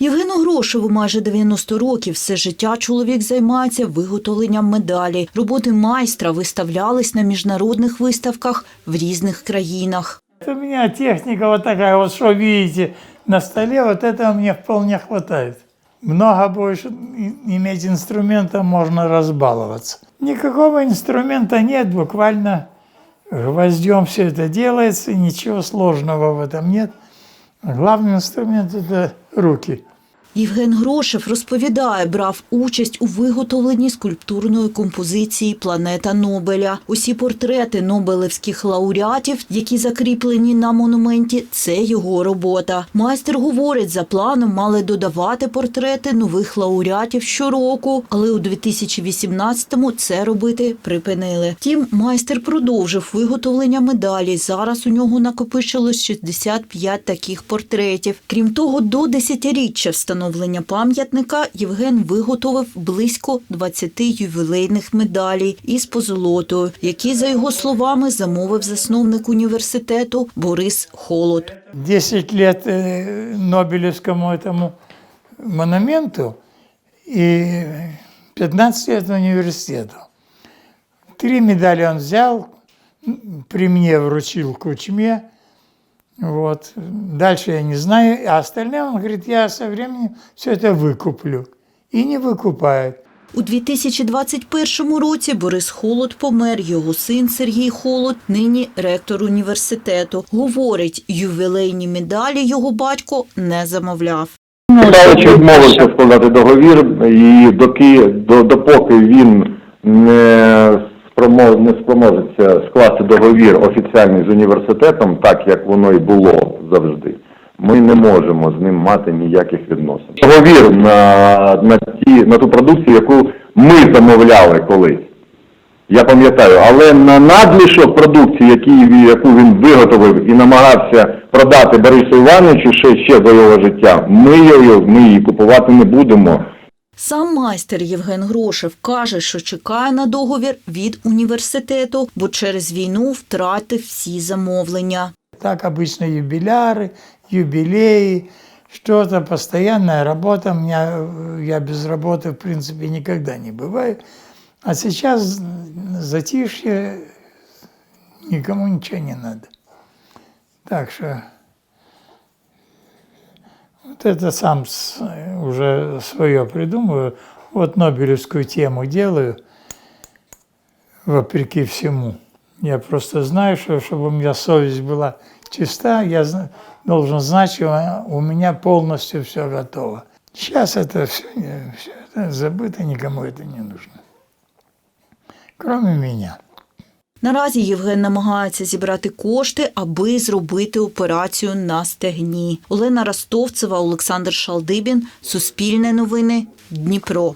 Євгену Грошеву майже 90 років. Все життя чоловік займається виготовленням медалі. Роботи майстра виставлялись на міжнародних виставках в різних країнах. У меня техника вот такая, вот что видите на столе, вот этого мне вполне хватает. Много больше и- иметь инструмента можно разбаловаться. Никакого инструмента нет, буквально гвоздем все это делается, и ничего сложного в этом нет. Главный инструмент – это руки. Євген Грошев розповідає, брав участь у виготовленні скульптурної композиції Планета Нобеля. Усі портрети нобелевських лауреатів, які закріплені на монументі, це його робота. Майстер говорить, за планом мали додавати портрети нових лауреатів щороку, але у 2018-му це робити припинили. Втім, майстер продовжив виготовлення медалі. Зараз у нього накопичилось 65 таких портретів. Крім того, до десятиріччя встановлення пам'ятника Євген виготовив близько 20 ювілейних медалей із позолотою, які, за його словами, замовив засновник університету Борис Холод. 10 лет э, Нобелевскому этому монументу и 15 лет университету. Три медали он взял, м, при мне вручил Кучме. Вот. Дальше я не знаю. А остальное он говорит, я со временем все это выкуплю. И не выкупает. У 2021 році Борис Холод помер. Його син Сергій Холод нині ректор університету. Говорить, ювілейні медалі його батько не замовляв. Ставич відмовився складати договір, і доки, до, допоки він не, спромож, не спроможеться скласти договір офіціальний з університетом, так як воно і було завжди, ми не можемо з ним мати ніяких відносин. Договір на, на, ті, на ту продукцію, яку ми замовляли колись. Я пам'ятаю, але на надлишок продукції, який, яку він виготовив і намагався продати Борису Івановичу ще, ще до його життя, ми її, ми її купувати не будемо. Сам майстер Євген Грошев каже, що чекає на договір від університету, бо через війну втратив всі замовлення. Так обычно юбиляры, юбилеи, что-то, постоянная работа. У меня, э, я без работы, в принципе, никогда не бываю. А сейчас м, затишье, никому ничего не надо. Так что это сам уже свое придумываю. Вот Нобелевскую тему делаю, вопреки всему. Я просто знаю, что чтобы у меня совесть была чиста, я должен знать, что у меня полностью все готово. Сейчас это все, все это забыто, никому это не нужно. Кроме меня. Наразі Євген намагається зібрати кошти, аби зробити операцію на стегні. Олена Ростовцева, Олександр Шалдибін, Суспільне новини, Дніпро.